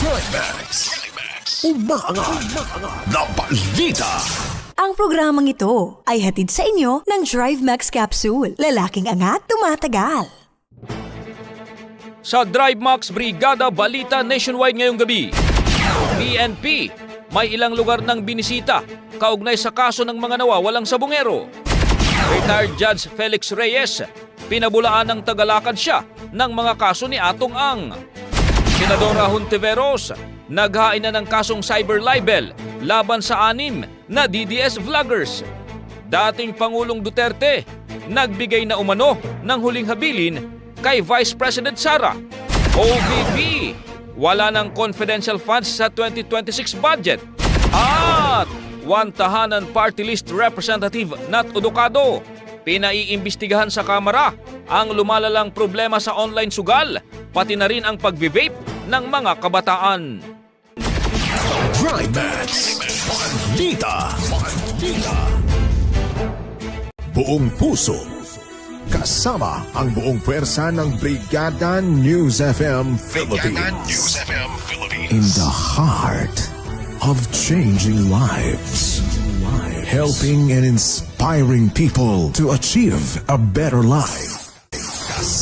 Drive Max. Umaangat na balita. Ang programang ito ay hatid sa inyo ng Drive Max Capsule. Lalaking angat, tumatagal. Sa Drive Max Brigada Balita Nationwide ngayong gabi. PNP, may ilang lugar ng binisita kaugnay sa kaso ng mga nawawalang sabungero. Retired Judge Felix Reyes, pinabulaan ng tagalakad siya ng mga kaso ni Atong Ang. Senadora Hontiveros, naghain na ng kasong cyber libel laban sa anim na DDS vloggers. Dating Pangulong Duterte, nagbigay na umano ng huling habilin kay Vice President Sara. OVP, wala ng confidential funds sa 2026 budget. At one tahanan party list representative Nat Odocado, pinaiimbestigahan sa Kamara ang lumalalang problema sa online sugal, pati na rin ang pagvivape ng mga kabataan. Buong puso. Kasama ang buong pwersa ng Brigada News FM Philippines. In the heart of changing lives. Helping and inspiring people to achieve a better life.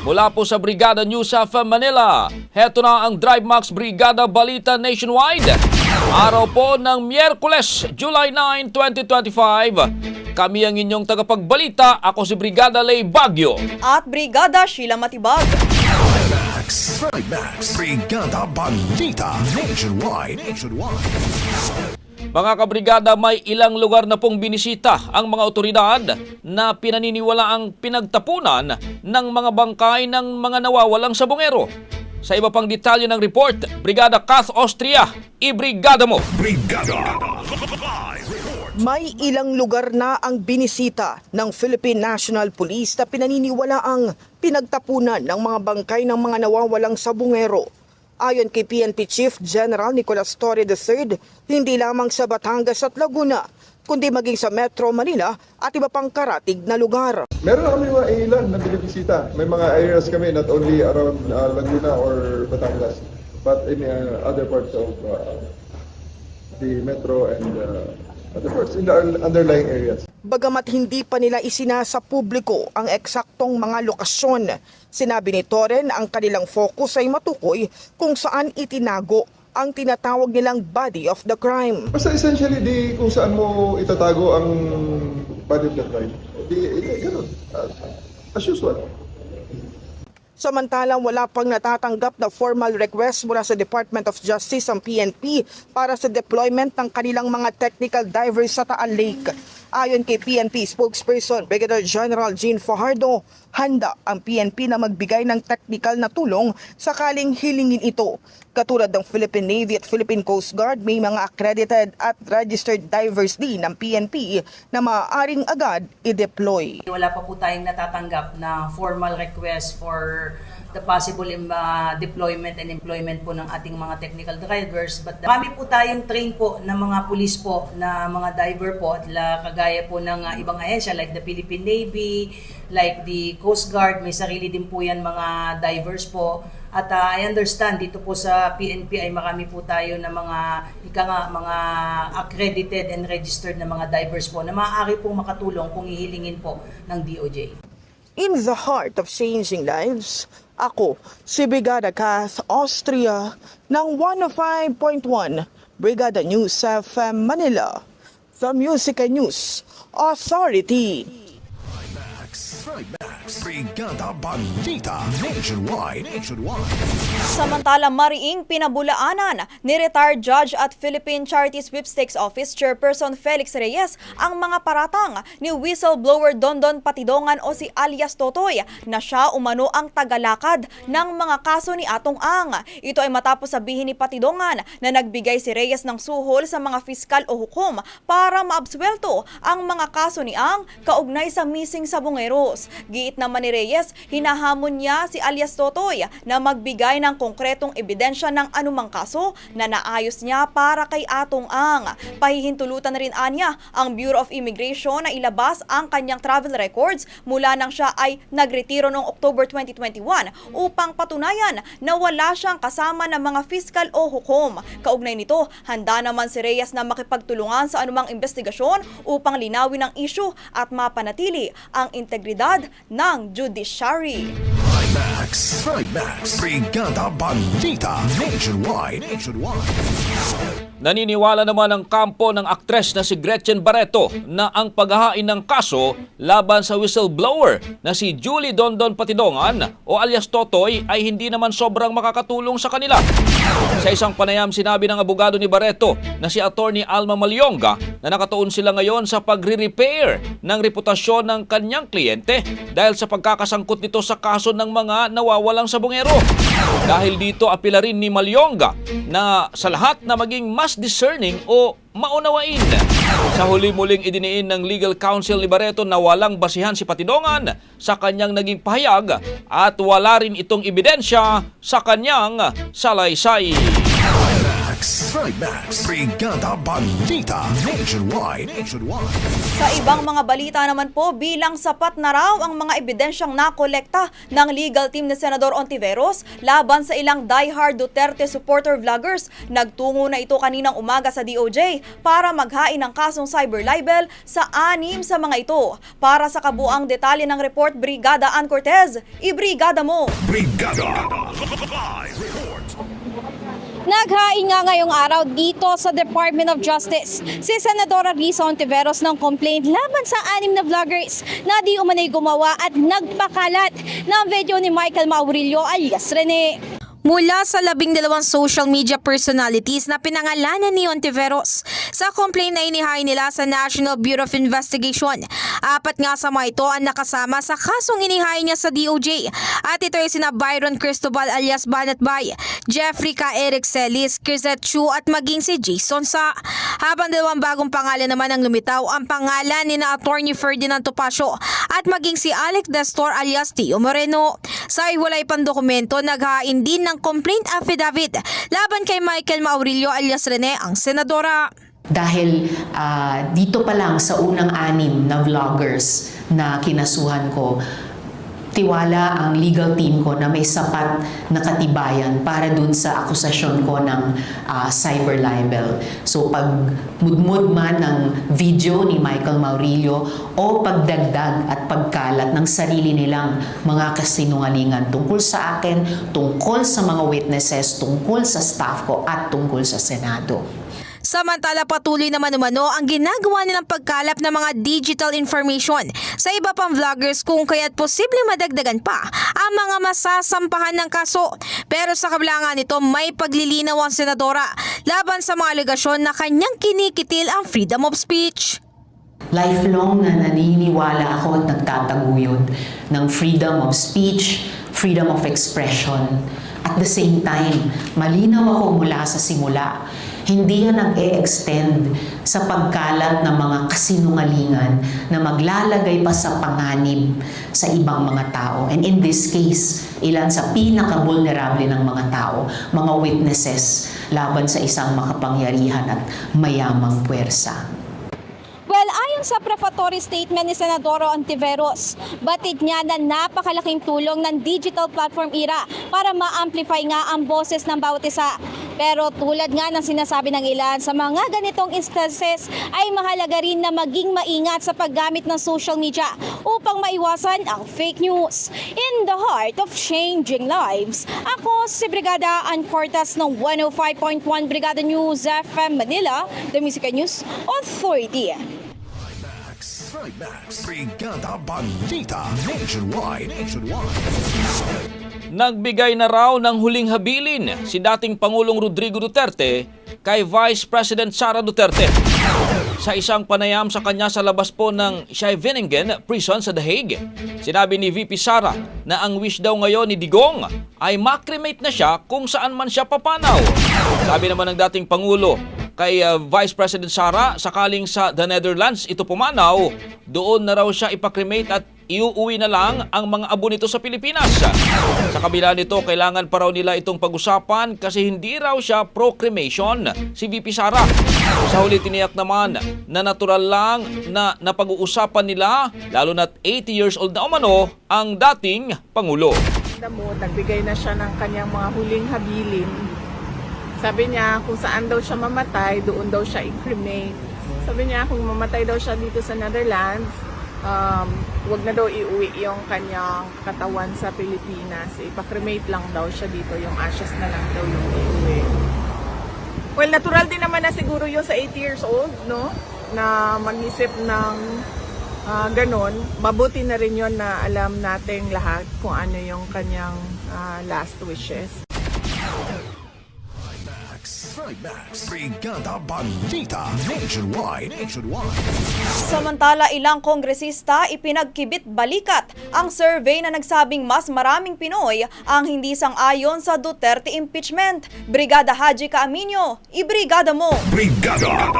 Mula po sa Brigada News of Manila, heto na ang Drive Max Brigada Balita Nationwide. Araw po ng Miyerkules, July 9, 2025. Kami ang inyong tagapagbalita. Ako si Brigada Lay Bagyo. at Brigada Sheila Matibag. Max. Drive Max. Brigada Balita Nationwide. Nationwide. Mga kabrigada, may ilang lugar na pong binisita ang mga otoridad na pinaniniwala ang pinagtapunan ng mga bangkay ng mga nawawalang sabongero. Sa iba pang detalye ng report, Brigada Kath Austria, i-brigada mo! Brigada. May ilang lugar na ang binisita ng Philippine National Police na pinaniniwala ang pinagtapunan ng mga bangkay ng mga nawawalang sabungero. Ayon kay PNP Chief General Nicolas Torre III, hindi lamang sa Batangas at Laguna, kundi maging sa Metro Manila at iba pang karatig na lugar. Meron kami mga ilan na binibisita. May mga areas kami not only around uh, Laguna or Batangas, but in uh, other parts of uh, the metro and uh, other parts in the underlying areas. Bagamat hindi pa nila isinasa publiko ang eksaktong mga lokasyon, sinabi ni Toren ang kanilang focus ay matukoy kung saan itinago ang tinatawag nilang body of the crime. Basta essentially, di kung saan mo itatago ang body of the crime. Di, di ganun. Uh, as usual. Samantalang wala pang natatanggap na formal request mula sa Department of Justice ang PNP para sa deployment ng kanilang mga technical divers sa Taal Lake. Ayon kay PNP spokesperson Brigadier General Jean Fajardo, handa ang PNP na magbigay ng technical na tulong sakaling hilingin ito. Katulad ng Philippine Navy at Philippine Coast Guard, may mga accredited at registered divers din ng PNP na maaaring agad i-deploy. Wala pa po tayong natatanggap na formal request for the possible uh, deployment and employment po ng ating mga technical drivers. But marami po tayong train po ng mga pulis po na mga diver po at la, kagaya po ng uh, ibang ahensya like the Philippine Navy, like the Coast Guard, may sarili din po yan mga divers po. At uh, I understand dito po sa PNP ay marami po tayo na mga ika nga, mga accredited and registered na mga divers po na maaari pong makatulong kung hihilingin po ng DOJ. In the heart of changing lives, ako, si Brigada Kath Austria ng 105.1 Brigada News FM Manila, the Music News Authority. Trimax. Brigada Balita. Nationwide. Nationwide. Samantala, mariing pinabulaanan ni retired judge at Philippine Charity Sweepstakes Office Chairperson Felix Reyes ang mga paratang ni whistleblower Dondon Patidongan o si alias Totoy na siya umano ang tagalakad ng mga kaso ni Atong Ang. Ito ay matapos sabihin ni Patidongan na nagbigay si Reyes ng suhol sa mga fiskal o hukom para maabswelto ang mga kaso ni Ang kaugnay sa missing sa Bungeros. Giit naman ni Reyes, hinahamon niya si alias Totoy na magbigay ng konkretong ebidensya ng anumang kaso na naayos niya para kay Atong Ang. Pahihintulutan na rin anya ang Bureau of Immigration na ilabas ang kanyang travel records mula nang siya ay nagretiro noong October 2021 upang patunayan na wala siyang kasama ng mga fiskal o hukom. Kaugnay nito, handa naman si Reyes na makipagtulungan sa anumang investigasyon upang linawin ang issue at mapanatili ang integridad ng judiciary. Trimax. Trimax. Brigada Balita. Nationwide. Nationwide. Naniniwala naman ang kampo ng aktres na si Gretchen Barreto na ang paghahain ng kaso laban sa whistleblower na si Julie Dondon Patidongan o alias Totoy ay hindi naman sobrang makakatulong sa kanila. Sa isang panayam sinabi ng abogado ni Barreto na si Attorney Alma Malyonga na nakatuon sila ngayon sa pagre-repair ng reputasyon ng kanyang kliyente dahil sa pagkakasangkot nito sa kaso ng mga nawawalang sabongero. Dahil dito apila rin ni Malyonga na sa lahat na maging mas discerning o maunawain. Sa huli-muling idiniin ng legal counsel ni Barreto na walang basihan si Patidongan sa kanyang naging pahayag at wala rin itong ebidensya sa kanyang salaysay. Trimax. Brigada Balita. Nationwide. Nationwide. Sa ibang mga balita naman po, bilang sapat na raw ang mga ebidensyang nakolekta ng legal team ni Senador Ontiveros laban sa ilang diehard Duterte supporter vloggers, nagtungo na ito kaninang umaga sa DOJ para maghain ng kasong cyber libel sa anim sa mga ito. Para sa kabuang detalye ng report, Brigada Ann Cortez, ibrigada mo! Brigada. Live report. Naghain nga ngayong araw dito sa Department of Justice si Senadora Risa Ontiveros ng complaint laban sa anim na vloggers na di umanay gumawa at nagpakalat ng video ni Michael Maurilio alias Rene. Mula sa labing dalawang social media personalities na pinangalanan ni Ontiveros sa complaint na inihain nila sa National Bureau of Investigation. Apat nga sa mga ito ang nakasama sa kasong inihain niya sa DOJ at ito ay sina Byron Cristobal alias Banat Bay, Jeffrey K. Eric Celis, Crisette Chu at maging si Jason Sa. Habang dalawang bagong pangalan naman ang lumitaw ang pangalan ni na Attorney Ferdinand Topacio at maging si Alex Destor alias Tio Moreno. Sa iwalay pang dokumento, naghain din ng complaint affidavit laban kay Michael Maurilio alias Rene ang senadora. Dahil ah, dito pa lang sa unang anim na vloggers na kinasuhan ko, tiwala ang legal team ko na may sapat na katibayan para dun sa akusasyon ko ng ah, cyber libel. So pag mudmud man ng video ni Michael Maurilio o pagdagdag at pagkalat ng sarili nilang mga kasinungalingan tungkol sa akin, tungkol sa mga witnesses, tungkol sa staff ko at tungkol sa Senado. Samantala patuloy naman umano ang ginagawa nilang pagkalap ng mga digital information sa iba pang vloggers kung kaya't posibleng madagdagan pa ang mga masasampahan ng kaso. Pero sa kabila nga nito may paglilinaw ang senadora laban sa mga alegasyon na kanyang kinikitil ang freedom of speech. Lifelong na naniniwala ako at nagtataguyod ng freedom of speech, freedom of expression. At the same time, malinaw ako mula sa simula. Hindi yan nag-e-extend sa pagkalat ng mga kasinungalingan na maglalagay pa sa panganib sa ibang mga tao. And in this case, ilan sa pinaka-vulnerable ng mga tao, mga witnesses laban sa isang makapangyarihan at mayamang puwersa. Well, ayon sa prefatory statement ni Senadoro Ontiveros, batid niya na napakalaking tulong ng digital platform era para ma-amplify nga ang boses ng bawat isa. Pero tulad nga ng sinasabi ng ilan, sa mga ganitong instances ay mahalaga rin na maging maingat sa paggamit ng social media upang maiwasan ang fake news. In the heart of changing lives, ako si Brigada Ann Cortas ng 105.1 Brigada News FM Manila, The Music News Authority. Trimax. Brigada Balita Nationwide. Nationwide. Nagbigay na raw ng huling habilin si dating Pangulong Rodrigo Duterte kay Vice President Sara Duterte. Sa isang panayam sa kanya sa labas po ng Scheveningen Prison sa The Hague, sinabi ni VP Sara na ang wish daw ngayon ni Digong ay makremate na siya kung saan man siya papanaw. Sabi naman ng dating Pangulo, kay uh, Vice President Sara, sakaling sa The Netherlands ito pumanaw, doon na raw siya ipakremate at iuuwi na lang ang mga abo nito sa Pilipinas. Sa kabila nito, kailangan pa raw nila itong pag-usapan kasi hindi raw siya pro-cremation si VP Sara. Sa huli tiniyak naman na natural lang na napag-uusapan nila, lalo na't 80 years old na umano, ang dating Pangulo. Mo, nagbigay na siya ng kanyang mga huling habilin. Sabi niya, kung saan daw siya mamatay, doon daw siya i-cremate. Sabi niya, kung mamatay daw siya dito sa Netherlands, um, wag na daw iuwi yung kanyang katawan sa Pilipinas. Ipa-cremate lang daw siya dito, yung ashes na lang daw yung iuwi. Well, natural din naman na siguro yung sa 80 years old, no? Na mag-isip ng ah, ganon. Mabuti na rin yon na alam nating lahat kung ano yung kanyang ah, last wishes. Trimax. Brigada Balita Nationwide. Nationwide. Samantala, ilang kongresista ipinagkibit balikat ang survey na nagsabing mas maraming Pinoy ang hindi sang-ayon sa Duterte impeachment. Brigada Haji Kaaminyo, ibrigada mo! Brigada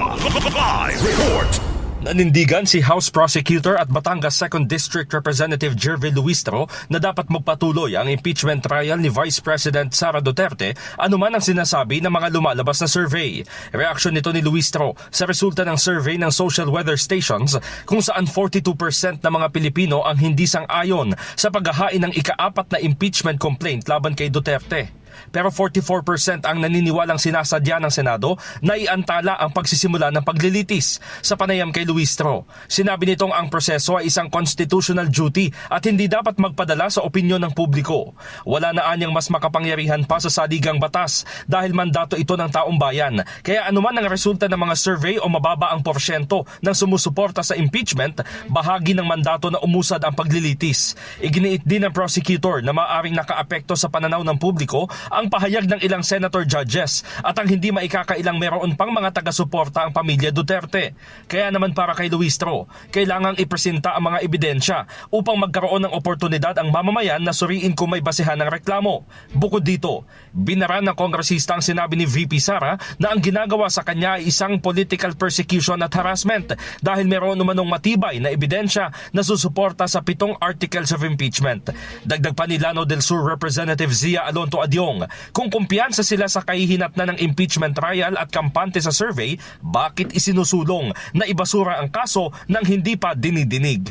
Live Report. Nanindigan si House Prosecutor at Batangas 2nd District Representative Jervy Luistro na dapat magpatuloy ang impeachment trial ni Vice President Sara Duterte anuman ang sinasabi ng mga lumalabas na survey. Reaksyon nito ni Luistro sa resulta ng survey ng social weather stations kung saan 42% ng mga Pilipino ang hindi sang-ayon sa paghahain ng ikaapat na impeachment complaint laban kay Duterte. Pero 44% ang naniniwalang sinasadya ng Senado na iantala ang pagsisimula ng paglilitis sa panayam kay Luistro. Sinabi nitong ang proseso ay isang constitutional duty at hindi dapat magpadala sa opinyon ng publiko. Wala na anyang mas makapangyarihan pa sa saligang batas dahil mandato ito ng taong bayan. Kaya anuman ang resulta ng mga survey o mababa ang porsyento ng sumusuporta sa impeachment, bahagi ng mandato na umusad ang paglilitis. Iginiit din ng prosecutor na maaring nakaapekto sa pananaw ng publiko ang pahayag ng ilang senator judges at ang hindi maikakailang meron pang mga taga-suporta ang pamilya Duterte. Kaya naman para kay Luistro, kailangang ipresenta ang mga ebidensya upang magkaroon ng oportunidad ang mamamayan na suriin kung may basehan ng reklamo. Bukod dito, binaran ng kongresista ang sinabi ni VP Sara na ang ginagawa sa kanya ay isang political persecution at harassment dahil meron umanong matibay na ebidensya na susuporta sa pitong articles of impeachment. Dagdag pa ni Lano del Sur Representative Zia Alonto tanong, kung kumpiyansa sila sa kahihinatnan ng impeachment trial at kampante sa survey, bakit isinusulong na ibasura ang kaso nang hindi pa dinidinig?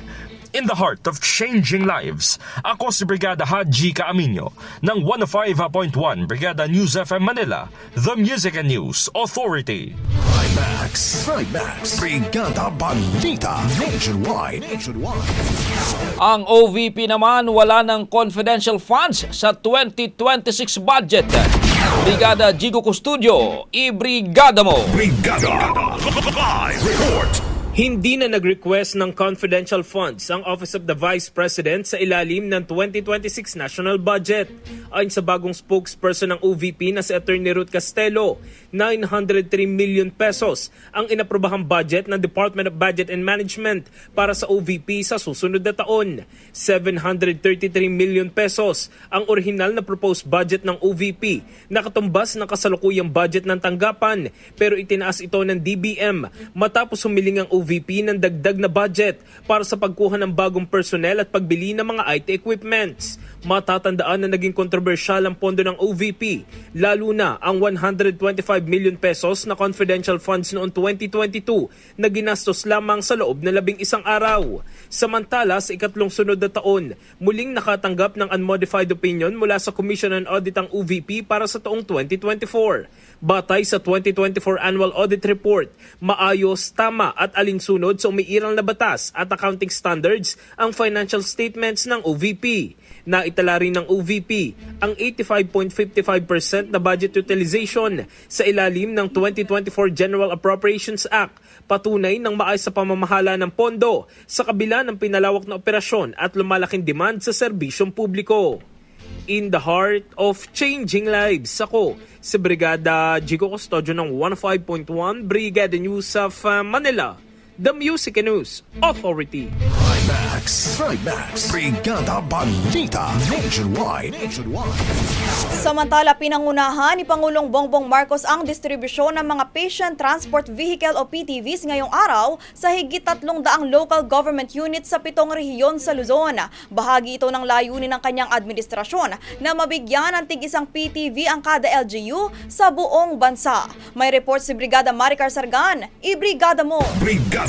In the heart of changing lives, ako si Brigada Haji Kaaminyo ng 105.1 Brigada News FM Manila, The Music and News Authority. Trimax. Trimax. Brigada Balita. Nationwide. Nationwide. Ang OVP naman wala ng confidential funds sa 2026 budget. Brigada Jigo Custodio, i-brigada mo! Brigada. Live report. Hindi na nag-request ng confidential funds ang Office of the Vice President sa ilalim ng 2026 national budget. Ayon sa bagong spokesperson ng OVP na si Attorney Ruth Castelo, 903 million pesos ang inaprobahang budget ng Department of Budget and Management para sa OVP sa susunod na taon. 733 million pesos ang orihinal na proposed budget ng OVP na katumbas ng kasalukuyang budget ng tanggapan pero itinaas ito ng DBM matapos humiling ang OVP ng dagdag na budget para sa pagkuha ng bagong personnel at pagbili ng mga IT equipments. Matatandaan na naging kontrobersyal ang pondo ng OVP, lalo na ang 125 million pesos na confidential funds noong 2022 na ginastos lamang sa loob na labing isang araw. Samantala, sa ikatlong sunod na taon, muling nakatanggap ng unmodified opinion mula sa Commission on Audit ang OVP para sa taong 2024. Batay sa 2024 Annual Audit Report, maayos, tama at alinsunod sa umiiral na batas at accounting standards ang financial statements ng OVP. Naitala rin ng OVP ang 85.55% na budget utilization sa ilalim ng 2024 General Appropriations Act, patunay ng maayos sa pamamahala ng pondo sa kabila ng pinalawak na operasyon at lumalaking demand sa serbisyong publiko in the heart of changing lives. Ako, si Brigada Jigo Custodio ng 15.1 Brigada News of uh, Manila, the Music and News Authority. Trimax. Trimax. Brigada Balita. Nationwide. Nationwide. Samantala, pinangunahan ni Pangulong Bongbong Marcos ang distribusyon ng mga Patient Transport Vehicle o PTVs ngayong araw sa higit tatlong daang local government units sa pitong rehiyon sa Luzon. Bahagi ito ng layunin ng kanyang administrasyon na mabigyan ng tig-isang PTV ang kada LGU sa buong bansa. May report si Brigada Maricar Sargan. I-brigada mo! Brigada.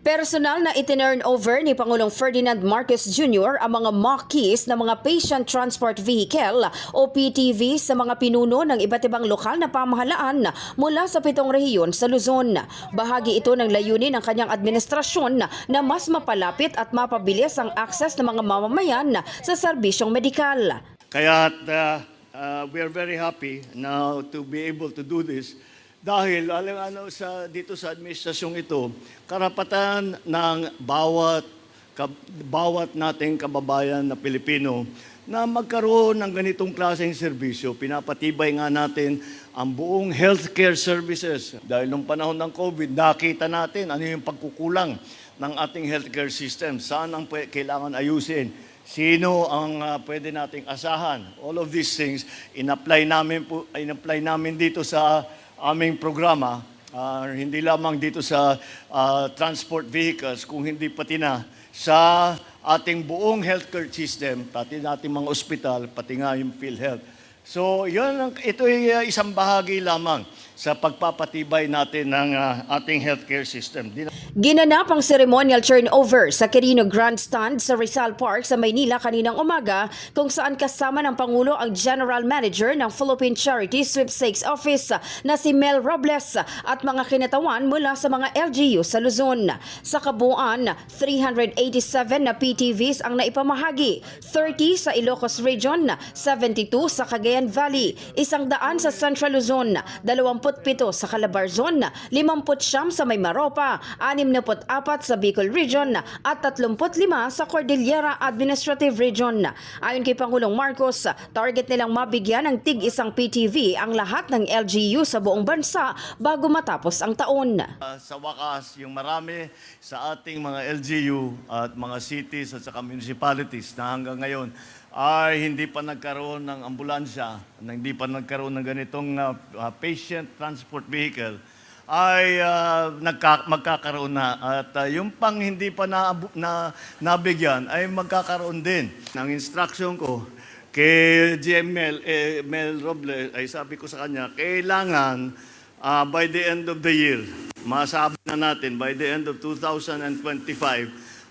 Personal na itinurn over ni Pangulong Ferdinand Marcos Jr. ang mga mock keys ng mga Patient Transport Vehicle o PTV sa mga pinuno ng iba't ibang lokal na pamahalaan mula sa pitong rehiyon sa Luzon. Bahagi ito ng layunin ng kanyang administrasyon na mas mapalapit at mapabilis ang akses ng mga mamamayan sa serbisyong medikal. Kaya uh, uh, we are very happy now to be able to do this dahil alam ano sa dito sa administrasyong ito, karapatan ng bawat kab, bawat nating kababayan na Pilipino na magkaroon ng ganitong klaseng serbisyo. Pinapatibay nga natin ang buong healthcare services. Dahil nung panahon ng COVID, nakita natin ano yung pagkukulang ng ating healthcare system. Saan ang kailangan ayusin? Sino ang ah, pwede nating asahan? All of these things, in-apply namin, po, in-apply namin dito sa aming programa, ah, hindi lamang dito sa ah, transport vehicles, kung hindi pati na sa ating buong healthcare system, pati nating mga ospital, pati nga yung PhilHealth. So, yun, ito ay ah, isang bahagi lamang sa pagpapatibay natin ng ah, ating healthcare system. Ginanap ang ceremonial turnover sa Quirino Grandstand sa Rizal Park sa Maynila kaninang umaga kung saan kasama ng Pangulo ang General Manager ng Philippine Charity Sweepstakes Office na si Mel Robles at mga kinatawan mula sa mga LGU sa Luzon. Sa kabuuan, 387 na PTVs ang naipamahagi, 30 sa Ilocos Region, 72 sa Cagayan Valley, isang daan sa Central Luzon, 27 sa Calabar Zone, 50 sa Maymaropa, 64 sa Bicol Region at 35 sa Cordillera Administrative Region. Ayon kay Pangulong Marcos, target nilang mabigyan ng tig isang PTV ang lahat ng LGU sa buong bansa bago matapos ang taon. Uh, sa wakas, yung marami sa ating mga LGU at mga cities at saka municipalities na hanggang ngayon ay hindi pa nagkaroon ng ambulansya, hindi pa nagkaroon ng ganitong uh, uh, patient transport vehicle, ay uh, nagka, magkakaroon na. At uh, yung pang hindi pa na, na, nabigyan ay magkakaroon din. Ang instruction ko kay GM Mel, eh, Mel Robles, ay sabi ko sa kanya, kailangan ah, by the end of the year, masabi na natin, by the end of 2025,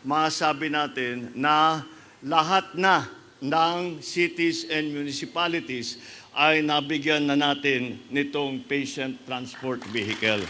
masabi natin na lahat na ng cities and municipalities ay nabigyan na natin nitong patient transport vehicle.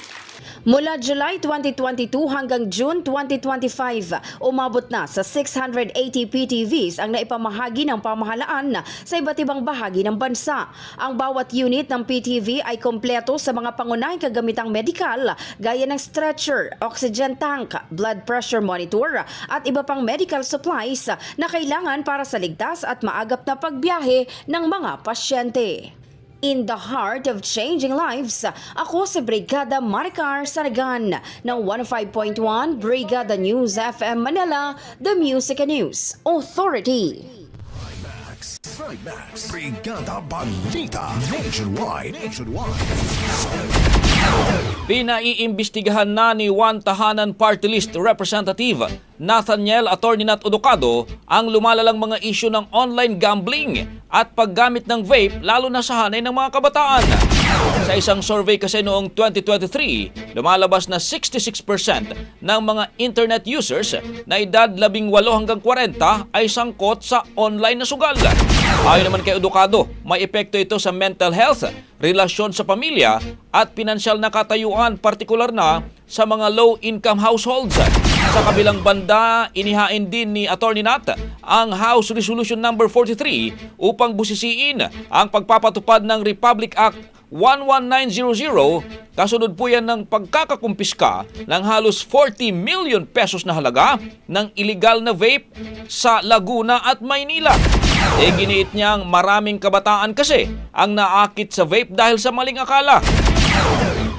Mula July 2022 hanggang June 2025, umabot na sa 680 PTVs ang naipamahagi ng pamahalaan sa iba't ibang bahagi ng bansa. Ang bawat unit ng PTV ay kompleto sa mga pangunahing kagamitang medikal gaya ng stretcher, oxygen tank, blood pressure monitor at iba pang medical supplies na kailangan para sa ligtas at maagap na pagbiyahe ng mga pasyente. In the heart of changing lives, ako si Brigada Maricar Saragan ng 105.1 Brigada News FM Manila, The Music and News Authority. Trimax. Brigada Balita Nationwide. Nationwide. Pinaiimbestigahan na ni One Tahanan Party List Representative Nathaniel Atorninat Odocado ang lumalalang mga isyu ng online gambling at paggamit ng vape lalo na sa hanay ng mga kabataan. Sa isang survey kasi noong 2023, lumalabas na 66% ng mga internet users na edad 18 hanggang 40 ay sangkot sa online na sugal. Ayon naman kay Odocado, may epekto ito sa mental health, relasyon sa pamilya at pinansyal na katayuan partikular na sa mga low-income households. Sa kabilang banda, inihain din ni Attorney Nat ang House Resolution Number 43 upang busisiin ang pagpapatupad ng Republic Act 11900 kasunod po yan ng pagkakakumpiska ng halos 40 million pesos na halaga ng illegal na vape sa Laguna at Maynila. E giniit niyang maraming kabataan kasi ang naakit sa vape dahil sa maling akala.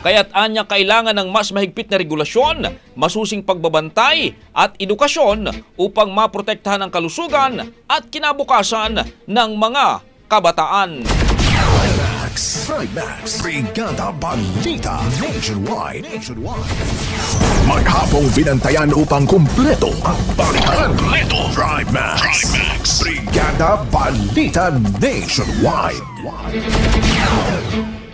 Kaya't anya kailangan ng mas mahigpit na regulasyon, masusing pagbabantay at edukasyon upang maprotektahan ang kalusugan at kinabukasan ng mga kabataan. Trimax. Brigada Balita Nationwide. Nationwide. Maghapong binantayan upang kumpleto ang balitan. Kumpleto. Trimax. Trimax. Brigada Balita Nationwide.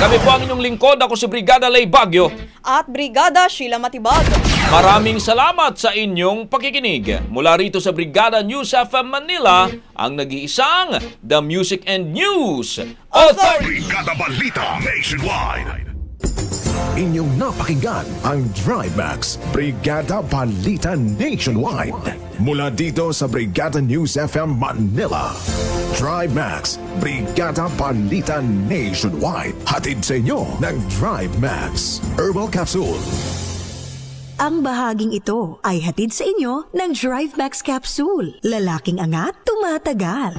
Kami po ang inyong lingkod. Ako si Brigada Lay Bagyo. At Brigada Sheila Matibag. Maraming salamat sa inyong pakikinig. Mula rito sa Brigada News FM Manila, ang nag-iisang The Music and News Authority. Brigada Balita Nationwide. Inyong napakinggan ang Drive Max Brigada Balita Nationwide. Mula dito sa Brigada News FM Manila. Drive Max Brigada Balita Nationwide. Hatid sa inyo ng Drive Max Herbal Capsule. Ang bahaging ito ay hatid sa inyo ng Drive Max Capsule. Lalaking angat, tumatagal.